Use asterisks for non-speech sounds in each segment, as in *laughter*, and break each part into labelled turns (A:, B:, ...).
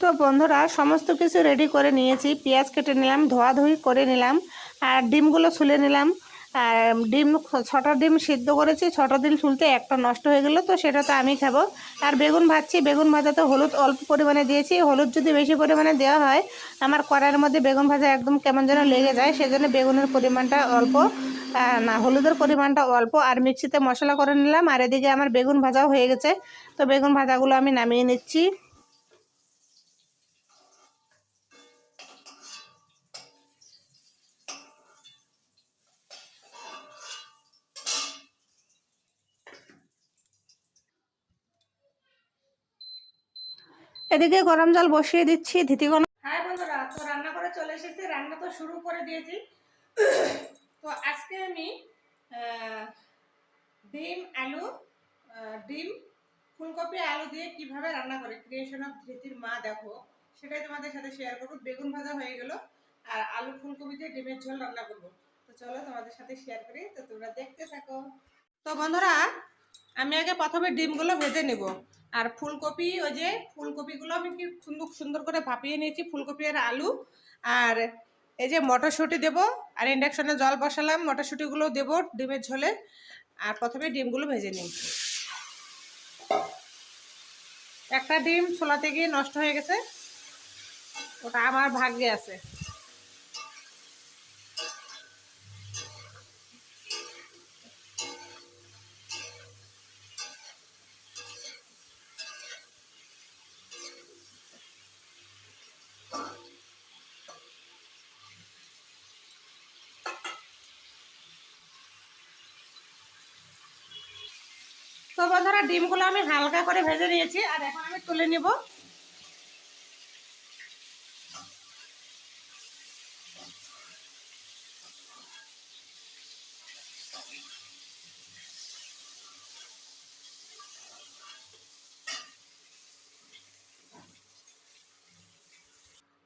A: তো বন্ধুরা, সমস্ত কিছু রেডি করে নিয়েছি। পেঁয়াজ কেটে নিলাম, ধোয়াধুয়ি করে নিলাম, আর ডিমগুলো ছুলে নিলাম। আর ডিম, ছটা ডিম সিদ্ধ করেছি, ছটা ডিম ছুলতে একটা নষ্ট হয়ে গেলো, তো সেটা তো আমি খাব। আর বেগুন ভাজছি, বেগুন ভাজাতে হলুদ অল্প পরিমাণে দিয়েছি। হলুদ যদি বেশি পরিমাণে দেওয়া হয়, আমার কড়াইয়ের মধ্যে বেগুন ভাজা একদম কেমন যেন লেগে যায়, সেজন্য বেগুনের পরিমাণটা অল্প না, হলুদের পরিমাণটা অল্প, আর মিক্সিতে মশলা করে নিলাম। আর এদিকে আমার বেগুন ভাজাও হয়ে গেছে, তো বেগুন ভাজাগুলো আমি নামিয়ে নিচ্ছি। এদিকে গরম জল বসিয়ে দিচ্ছি ধিতিগণ হ্যাঁ বন্ধুরা, তো রান্না করে চলে এসেছি, রান্না তো শুরু করে দিয়েছি। তো আজকে আমি ডিম, আলু ডিম, ফুলকপি, আলু দিয়ে কীভাবে রান্না করে? ক্রিয়েশন অফ ধৃতির মা দেখো, সেটাই তোমাদের সাথে শেয়ার করব। বেগুন ভাজা হয়ে গেল, আর আলু ফুলকপি দিয়ে ডিমের ঝোল রান্না করব। তো চলো তোমাদের সাথে শেয়ার করি, তো তোমরা দেখতে থাকো। তো বন্ধুরা আমি আগে প্রথমে ডিমগুলো ভেজে নেব। আর ফুলকপি, ওই যে ফুলকপিগুলো আমি কি সুন্দর সুন্দর করে ভাপিয়ে নিয়েছি, ফুলকপি আর আলু। আর এই যে মটরশুঁটি দেবো, আর ইন্ডাকশনে জল বসালাম, মটরশুঁটিগুলো দেবো ডিমের ঝোলে। আর প্রথমে ডিমগুলো ভেজে নিই। একটা ডিম ছোলাতে গিয়ে নষ্ট হয়ে গেছে, ওটা আমার ভাগ্যে আছে। তো বন্ধুরা, ডিমগুলো আমি হালকা করে ভেজে নিয়েছি, আর এখন আমি তুলে নিব।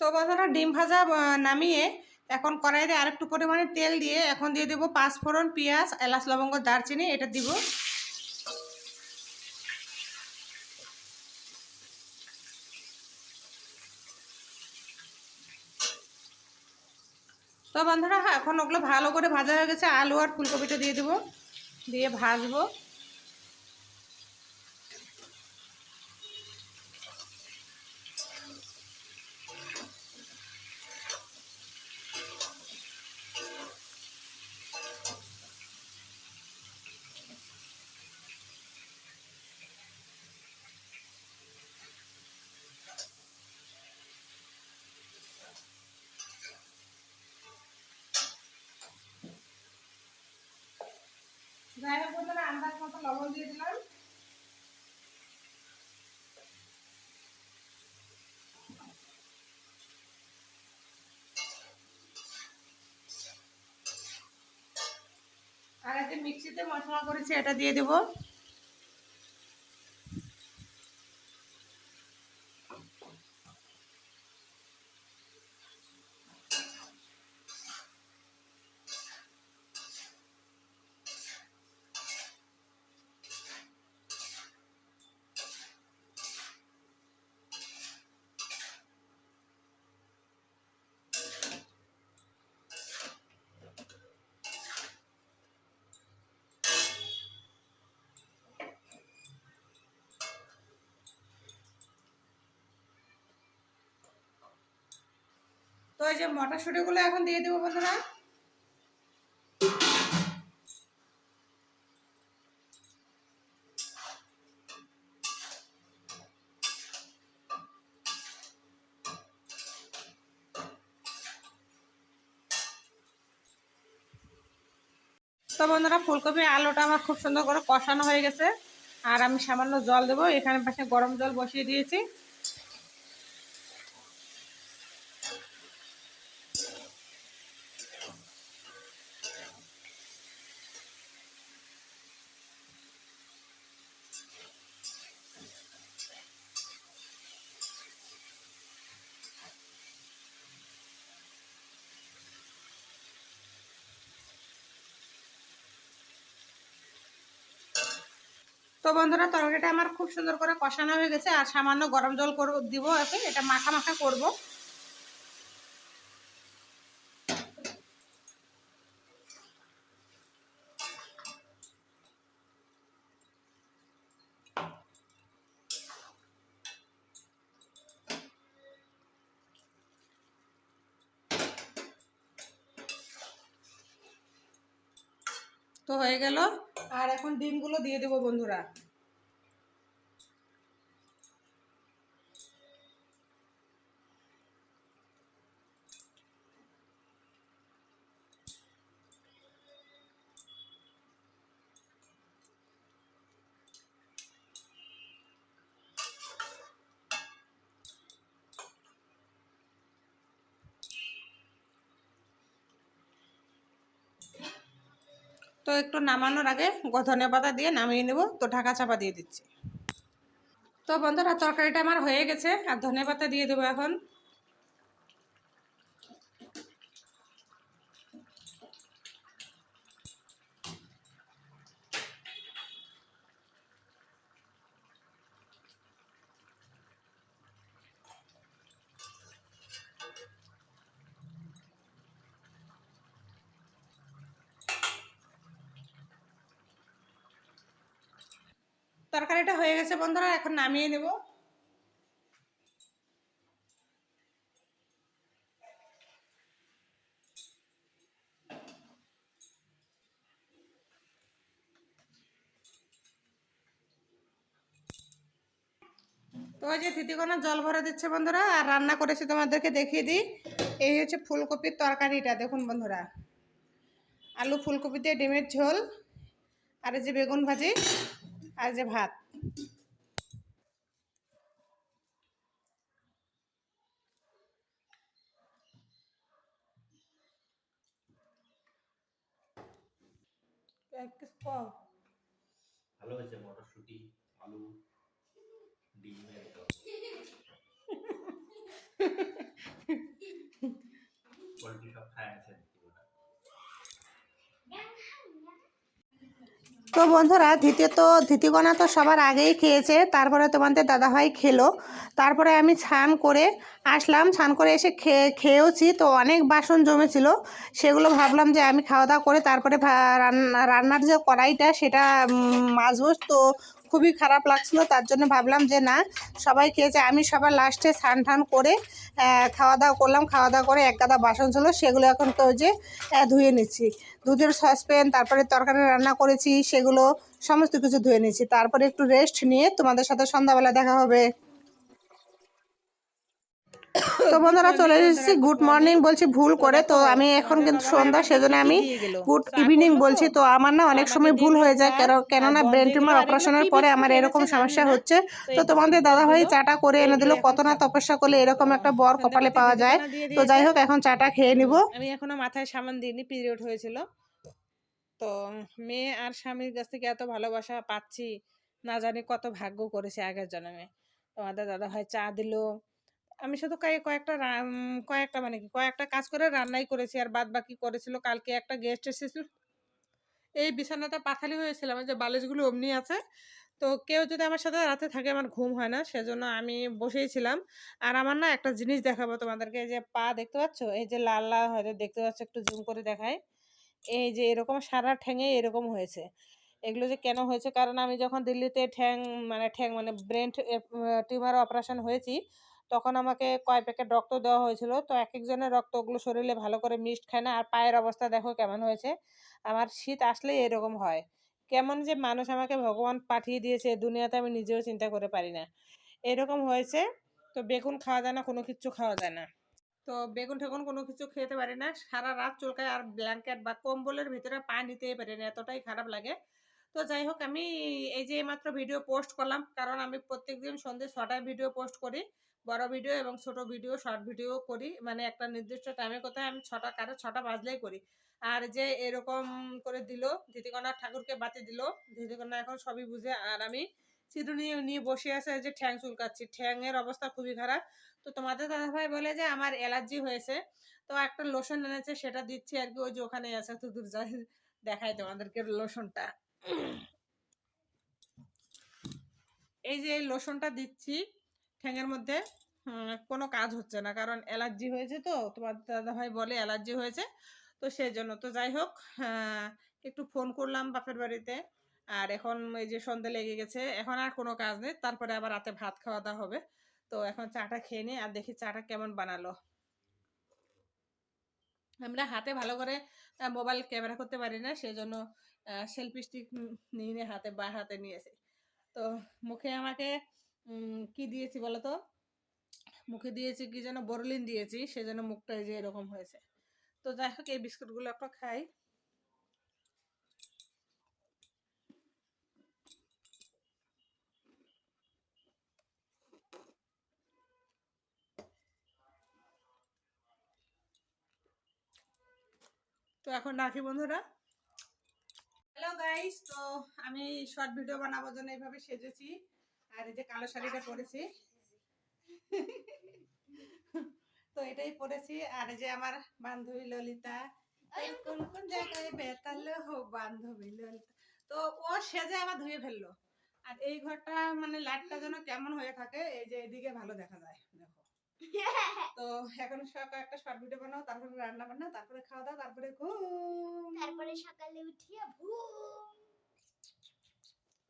A: তো বন্ধুরা, ডিম ভাজা নামিয়ে এখন কড়াইতে আরেকটু পরিমাণে তেল দিয়ে এখন দিয়ে দেবো পাঁচ ফোড়ন পেঁয়াজ, এলাচ, লবঙ্গ, দারচিনি, এটা দিব। তো বন্ধুরা হ্যাঁ, এখন ওগুলো ভালো করে ভাজা হয়ে গেছে আলু আর ফুলকপিটা দিয়ে দেবো দিয়ে ভাজবো যাই হোক বন্ধুরা আন্দাজ মতো লবণ দিয়ে দিলাম। আর একটা মিক্সিতে মশলা করেছি এটা দিয়ে দেবো। তো এই যে মটরশুঁটিগুলো এখন দিয়ে দেবো বন্ধুরা। তো বন্ধুরা ফুলকপি আলুটা আমার খুব সুন্দর করে কষানো হয়ে গেছে। আর আমি সামান্য জল দেবো, এখানে পাশে গরম জল বসিয়ে দিয়েছি।
B: তো বন্ধুরা, তরকারিটা আমার খুব সুন্দর করে কষানো হয়ে গেছে। আর সামান্য গরম জল করব, দিব এখন এটা মাখা মাখা করব। হয়ে গেল। আর এখন ডিমগুলো দিয়ে দেবো বন্ধুরা। তো একটু নামানোর আগে ধনে পাতা দিয়ে নামিয়ে নেব। তো ঢাকা চাপা দিয়ে দিচ্ছি। তো বন্ধুরা, তরকারিটা আমার হয়ে গেছে, আর ধনে পাতা দিয়ে দেবো এখন তরকারিটা হয়ে গেছে বন্ধুরা এখন নামিয়ে নেব। তো ওই যে তিতিকোনা জল ভরে দিচ্ছে বন্ধুরা, আর রান্না করেছি তোমাদেরকে দেখিয়ে দিই। এই হচ্ছে ফুলকপির তরকারিটা, দেখুন বন্ধুরা। আলু ফুলকপি দিয়ে ডিমের ঝোল, আর যে বেগুন ভাজি, আর যে ভাত।
C: ভালো হয়েছে মটরশুঁটি আলু ডিম *laughs* একদম পোলট্রি সব খায় আছে
B: তো বন্ধুরা দ্বিতীয় তো, ধৃতিকণা তো সবার আগেই খেয়েছে, তারপরে তোমাদের দাদাভাই খেলো। তারপরে আমি স্নান করে আসলাম, স্নান করে এসে খেয়ে খেয়েওছি, তো অনেক বাসন জমেছিল। সেগুলো ভাবলাম যে আমি খাওয়া দাওয়া করে তারপরে রান্নার যে কড়াইটা, সেটা মাজবো। তো খুবই খারাপ লাগছিল, তার জন্য ভাবলাম যে না, সবাই খেয়েছে, আমি সবার লাস্টে স্নান ঠান করে খাওয়া দাওয়া করলাম খাওয়া দাওয়া করে এক গাদা বাসন ছিল, সেগুলো এখন তো যে ধুয়ে নিচ্ছি। দুধের সসপ্যান তারপরে তরকারি রান্না করেছি, সেগুলো সমস্ত কিছু ধুয়ে নিচ্ছি। তারপরে একটু রেস্ট নিয়ে তোমাদের সাথে সন্ধ্যাবেলা দেখা হবে। তো বন্ধুরা চলে এসেছি গুড মর্নিং বলছি ভুল করে তো আমি এখন কিন্তু সন্ধ্যা সেজন্য আমি গুড ইভিনিং বলছি তো আমার না অনেক সময় ভুল হয়ে যায় কেন কেননা ব্রেন টিউমার অপারেশনের পরে আমার এরকম সমস্যা হচ্ছে। তো তোমাদের দাদা দাদাভাই চাটা করে এনে দিল কত না তপস্যা করলে এরকম একটা বর কপালে পাওয়া যায়। তো যাই হোক এখন চাটা খেয়ে নিব।
A: আমি এখনও মাথায় সামান দিইনি পিরিয়ড হয়েছিল। তো মেয়ে আর স্বামীর কাছ থেকে এত ভালোবাসা পাচ্ছি না জানি কত ভাগ্য করেছে আগের জন্মে। তোমাদের দাদা ভাই চা দিল আমি শুধু কয়েক কয়েকটা কয়েকটা মানে কি, কয়েকটা কাজ করে রান্নাই করেছি আর বাদ বাকি করেছিল। কালকে একটা গেস্ট এসেছিল। এই বিছানাটা পাথালি হয়েছিল আমার যে বালিশগুলো অমনি আছে। তো কেউ যদি আমার সাথে রাতে থাকে, আমার ঘুম হয় না, সেজন্য আমি বসেই ছিলাম। আর আমার না একটা জিনিস দেখাবো তোমাদেরকে, এই যে পা দেখতে পাচ্ছ? এই যে লাল লাল হয়তো দেখতে পাচ্ছ? একটু জুম করে দেখায় এই যে এরকম সারা ঠ্যাঙে এরকম হয়েছে। এগুলো যে কেন হয়েছে? কারণ আমি যখন দিল্লিতে ঠ্যাং মানে ঠ্যাং মানে ব্রেন টিউমার অপারেশন হয়েছি তখন আমাকে কয় প্যাকেট রক্ত দেওয়া হয়েছিল। তো এক একজনের রক্ত ওগুলো শরীরে ভালো করে মিক্সড খায় না। আর পায়ের অবস্থা দেখো কেমন হয়েছে। আমার শীত আসলেই এরকম হয়। কেমন যে মানুষ আমাকে ভগবান পাঠিয়ে দিয়েছে দুনিয়াতে আমি নিজেও চিন্তা করে পারি না। এরকম হয়েছে। তো বেগুন খাওয়া যায় না, কোনো কিছু খাওয়া যায় না। তো বেগুন ঠেগুন কোনো কিছু খেতে পারি না। সারা রাত চুলকায় আর ব্ল্যাঙ্কেট বা কম্বলের ভিতরে পা নিতেই পারি না। এতটাই খারাপ লাগে। তো যাই হোক, আমি এই যে মাত্র ভিডিও পোস্ট করলাম, কারণ আমি প্রত্যেকদিন সন্ধ্যে ছটায় ভিডিও পোস্ট করি, বড় ভিডিও এবং ছোট ভিডিও শর্ট ভিডিও করি মানে একটা নির্দিষ্ট টাইমে কোথায় আমি ছটা, কারও ছটা বাজলেই করি। আর যে এরকম করে দিল ধীতিকণা ঠাকুরকে বাতি দিল ধীতিকণা এখন সবই বুঝে, আর আমি চিরুনি নিয়ে বসে আছে যে ঠ্যাং চুলকাচ্ছি। ঠ্যাংয়ের অবস্থা খুবই খারাপ। তো তোমাদের দাদাভাই বলে যে, আমার অ্যালার্জি হয়েছে। তো একটা লোশন এনেছে, সেটা দিচ্ছি আর কি, ওই যে ওখানে আছে, তো যাই, দেখাই তোমাদেরকে লোশনটা এই যে এই লোশনটা দিচ্ছি ঠ্যাঙের মধ্যে কোনো কাজ হচ্ছে না কারণ অ্যালার্জি হয়েছে তো তোমার দাদা ভাই বলে অ্যালার্জি হয়েছে তো সেই জন্য তো যাই হোক আহ, একটু ফোন করলাম বাপের বাড়িতে আর এখন এই যে সন্ধে লেগে গেছে এখন আর কোনো কাজ নেই তারপরে আবার রাতে ভাত খাওয়া দাওয়া হবে তো এখন চাটা খেয়ে নিই আর দেখি চাটা কেমন বানালো। আমরা হাতে ভালো করে মোবাইল ক্যামেরা করতে পারি না সেজন্য সেলফি স্টিক নিয়ে হাতে বা হাতে নিয়েছি তো মুখে আমাকে কি দিয়েছি বলো তো মুখে দিয়েছি কি যেন বরলিন দিয়েছি সেজন্য মুখটা এই যে এরকম হয়েছে। তো যাই হোক, এই বিস্কুটগুলো একটা খাই। তো এখন রাখি বন্ধুরা। গাইস তো আমি শর্ট ভিডিও বানাবার জন্য এইভাবে সেজেছি। আর এই যে কালো শাড়িটা পরেছি। তো এটাই পরেছি। আর এই যে আমার বান্ধবী ললিতা কোন কোন জায়গায় বেতালো বান্ধবী ললিতা। তো ও সেজে আবার ধুয়ে ফেলল। আর এই ঘরটা মানে লাইটটা যেন কেমন হয়ে থাকে, এই যে এদিকে ভালো দেখা যায়। তো এখন একটা শর্ট ভিডিও বানাও তারপরে রান্না বান্না তারপরে খাওয়া দাওয়া তারপরে ঘুম।
D: তারপরে সকালে উঠিয়া ঘুম।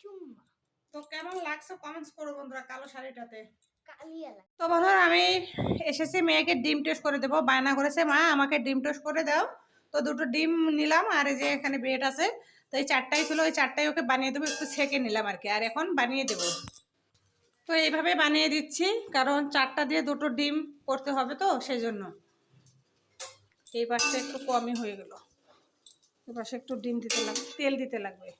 D: চুম্মা।
A: তো কেমন লাগছে কমেন্টস করো বন্ধুরা কালো শাড়িটাতে? তো বন্ধুরা আমি এসেছি মেয়েকে ডিম টোস্ট করে দেবো। বায়না করেছে মা আমাকে ডিম টোস্ট করে দাও। তো দুটো ডিম নিলাম আর এই যে এখানে ব্রেড আছে। তো এই চারটাই ছিল ওই চারটাই ওকে বানিয়ে দেবো একটু ছেঁকে নিলাম আর কি। আর এখন বানিয়ে দেবো। তো এইভাবে বানিয়ে দিচ্ছি, কারণ চারটা দিয়ে দুটো ডিম করতে হবে তো, সেই জন্য। এই পাশটা একটু কমই হয়ে গেল। এই পাশে একটু ডিম দিতে লাগবে তেল দিতে লাগবে।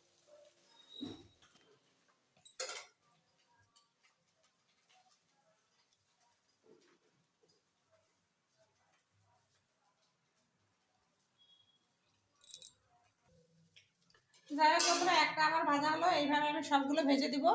A: যাই হোক একটা আমার ভাজা হলো, এইভাবে আমি সবগুলো ভেজে দিব।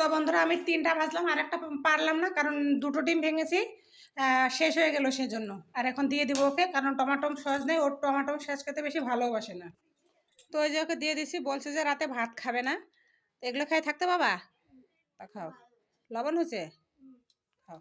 A: তো বন্ধুরা, আমি তিনটা বাজলাম আর একটা পারলাম না, কারণ দুটো ডিম ভেঙেছি শেষ হয়ে গেল সেজন্য। আর এখন দিয়ে দিব ওকে, কারণ টমাটো সস নেই ওর টমাটো শেষ খেতে বেশি ভালোবাসে না। তো ওই যে ওকে দিয়ে দিছি, বলছে যে রাতে ভাত খাবে না। এগুলো খাই থাকতে বাবা? তা খাও। লবণ হচ্ছে খাও।